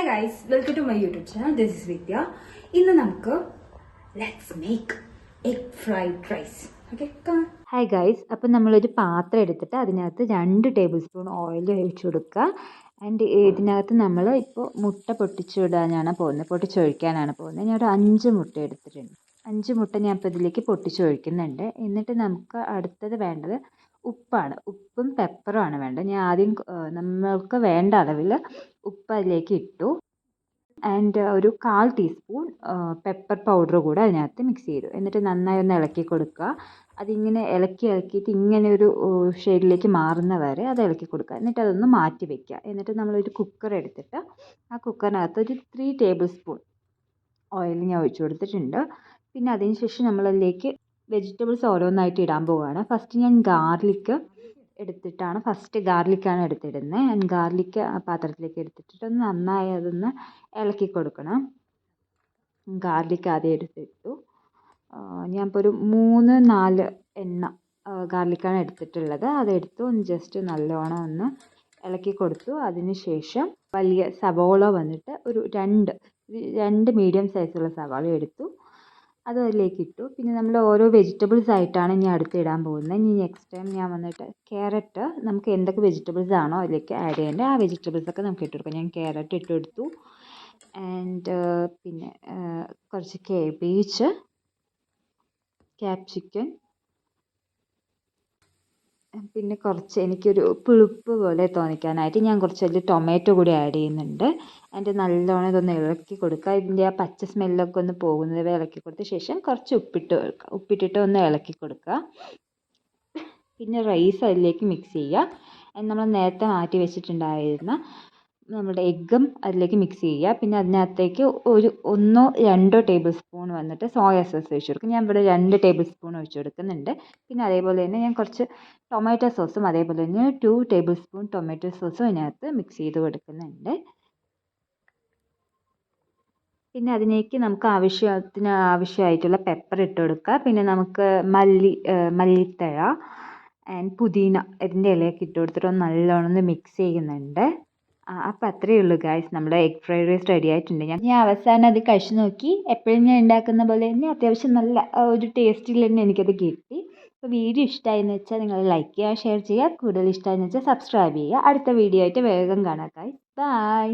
Hi guys welcome to my YouTube channel this is Vidya ഇന്ന് നമുക്ക് let's make egg fried rice okay hi guys അപ്പം നമ്മളൊരു പാത്രം എടുത്തിട്ട് അതിനകത്ത് രണ്ട് ടേബിൾ സ്പൂൺ ഓയിൽ ഒഴിച്ചു കൊടുക്കുക. ആൻഡ് ഇതിനകത്ത് നമ്മൾ ഇപ്പോൾ മുട്ട പൊട്ടിച്ചിടാനാണ് പോകുന്നത്. പൊട്ടിച്ചൊഴിക്കാനാണ് പോകുന്നത്. ഞാൻ ഒരു അഞ്ച് മുട്ട എടുത്തിട്ടുണ്ട്. അഞ്ച് മുട്ട ഞാൻ ഇപ്പോൾ ഇതിലേക്ക് പൊട്ടിച്ചൊഴിക്കുന്നുണ്ട്. എന്നിട്ട് നമുക്ക് അടുത്തത് വേണ്ടത് ഉപ്പാണ്. ഉപ്പും പെപ്പറും ആണ് വേണ്ടത്. ഞാൻ ആദ്യം നമ്മൾക്ക് വേണ്ട അളവിൽ ഉപ്പ് അതിലേക്ക് ഇട്ടു. ആൻഡ് ഒരു കാൽ ടീസ്പൂൺ പെപ്പർ പൗഡർ കൂടെ അതിനകത്ത് മിക്സ് ചെയ്തു. എന്നിട്ട് നന്നായി ഒന്ന് ഇളക്കി കൊടുക്കുക. അതിങ്ങനെ ഇളക്കി ഇളക്കിയിട്ട് ഇങ്ങനെ ഒരു ഷെയ്ഡിലേക്ക് മാറുന്ന വരെ അത് ഇളക്കി കൊടുക്കുക. എന്നിട്ട് അതൊന്ന് മാറ്റി വെക്കുക. എന്നിട്ട് നമ്മളൊരു കുക്കർ എടുത്തിട്ട് ആ കുക്കറിനകത്ത് ഒരു ത്രീ ടേബിൾ സ്പൂൺ ഓയിൽ ഞാൻ ഒഴിച്ചു കൊടുത്തിട്ടുണ്ട്. പിന്നെ അതിന് ശേഷം നമ്മളതിലേക്ക് വെജിറ്റബിൾസ് ഓരോന്നായിട്ട് ഇടാൻ പോവുകയാണ്. ഫസ്റ്റ് ഞാൻ ഗാർലിക്ക് എടുത്തിട്ടാണ് ഫസ്റ്റ് ഗാർലിക്കാണ് എടുത്തിടുന്നത്. ഞാൻ ഗാർലിക്ക് ആ പാത്രത്തിലേക്ക് എടുത്തിട്ട് ഒന്ന് നന്നായി അതൊന്ന് ഇളക്കി കൊടുക്കണം. ഗാർലിക്ക് ആദ്യം എടുത്തിട്ടു. ഞാൻ ഇപ്പോൾ ഒരു മൂന്ന് നാല് എണ്ണ ഗാർലിക്കാണ് എടുത്തിട്ടുള്ളത്. അതെടുത്തു. ഒന്ന് ജസ്റ്റ് നല്ലോണം ഒന്ന് ഇളക്കി കൊടുത്തു. അതിന് ശേഷം വലിയ സവോള വന്നിട്ട് ഒരു രണ്ട് രണ്ട് മീഡിയം സൈസുള്ള സവാള എടുത്തു. അത് അതിലേക്ക് ഇട്ടു. പിന്നെ നമ്മൾ ഓരോ വെജിറ്റബിൾസ് ആയിട്ടാണ് ഇനി അടുത്ത് ഇടാൻ പോകുന്നത്. ഇനി നെക്സ്റ്റ് ടൈം ഞാൻ വന്നിട്ട് ക്യാരറ്റ് നമുക്ക് എന്തൊക്കെ വെജിറ്റബിൾസ് ആണോ അതിലേക്ക് ആഡ് ചെയ്യേണ്ടത് ആ വെജിറ്റബിൾസ് ഒക്കെ നമുക്ക് ഇട്ട് കൊടുക്കാം. ഞാൻ ക്യാരറ്റ് ഇട്ട് കൊടുത്തു. ആൻഡ് പിന്നെ കുറച്ച് കേബേജ് ക്യാപ്സിക്കൻ പിന്നെ കുറച്ച് എനിക്കൊരു പുളിപ്പ് പോലെ തോന്നിക്കാനായിട്ട് ഞാൻ കുറച്ച് അതിൽ ടൊമാറ്റോ കൂടി ആഡ് ചെയ്യുന്നുണ്ട്. അതിന്റെ നല്ലോണം ഇതൊന്ന് ഇളക്കി കൊടുക്കുക. ഇതിന്റെ ആ പച്ച സ്മെല്ലൊക്കെ ഒന്ന് പോകുന്നത് വരെ ഇളക്കി കൊടുത്ത ശേഷം കുറച്ച് ഉപ്പിട്ട് ഉപ്പിട്ടിട്ട് ഒന്ന് ഇളക്കി കൊടുക്കുക. പിന്നെ റൈസ് അതിലേക്ക് മിക്സ് ചെയ്യുക. നമ്മൾ നേരത്തെ മാറ്റി വെച്ചിട്ടുണ്ടായിരുന്ന നമ്മുടെ എഗ്ഗും അതിലേക്ക് മിക്സ് ചെയ്യുക. പിന്നെ അതിനകത്തേക്ക് ഒരു ഒന്നോ രണ്ടോ ടേബിൾ സ്പൂൺ വന്നിട്ട് സോയ സോസ് ഒഴിച്ച് കൊടുക്കും ഞാൻ ഇവിടെ രണ്ട് ടേബിൾ സ്പൂൺ ഒഴിച്ച് കൊടുക്കുന്നുണ്ട്. പിന്നെ അതേപോലെ തന്നെ ഞാൻ കുറച്ച് ടൊമാറ്റോ സോസും അതേപോലെ തന്നെ ടു ടേബിൾ സ്പൂൺ ടൊമാറ്റോ സോസും അതിനകത്ത് മിക്സ് ചെയ്ത് കൊടുക്കുന്നുണ്ട്. പിന്നെ അതിലേക്ക് നമുക്ക് ആവശ്യത്തിന് ആവശ്യമായിട്ടുള്ള പെപ്പർ ഇട്ട് കൊടുക്കുക. പിന്നെ നമുക്ക് മല്ലി മല്ലിത്തഴ ആൻഡ് പുതിന ഇതിന്റെ ഇലയൊക്കെ ഇട്ട് കൊടുത്തിട്ട് നല്ലോണം മിക്സ് ചെയ്യുന്നുണ്ട്. അപ്പം അത്രയേ ഉള്ളൂ ഗായ്സ് നമ്മുടെ എഗ് ഫ്രൈഡ് റൈസ് റെഡി ആയിട്ടുണ്ട്. ഞാൻ ഞാൻ അവസാനം അത് കഴിച്ചു നോക്കി. എപ്പോഴും ഞാൻ ഉണ്ടാക്കുന്ന പോലെ തന്നെ അത്യാവശ്യം നല്ല ഒരു ടേസ്റ്റിൽ തന്നെ എനിക്കത് കിട്ടി. അപ്പോൾ വീഡിയോ ഇഷ്ടമായെന്ന് വെച്ചാൽ നിങ്ങൾ ലൈക്ക് ചെയ്യുക ഷെയർ ചെയ്യുക. കൂടുതൽ ഇഷ്ടമായെന്ന് വെച്ചാൽ സബ്സ്ക്രൈബ് ചെയ്യുക. അടുത്ത വീഡിയോ ആയിട്ട് വേഗം കാണാം ഗായ്സ് ബൈ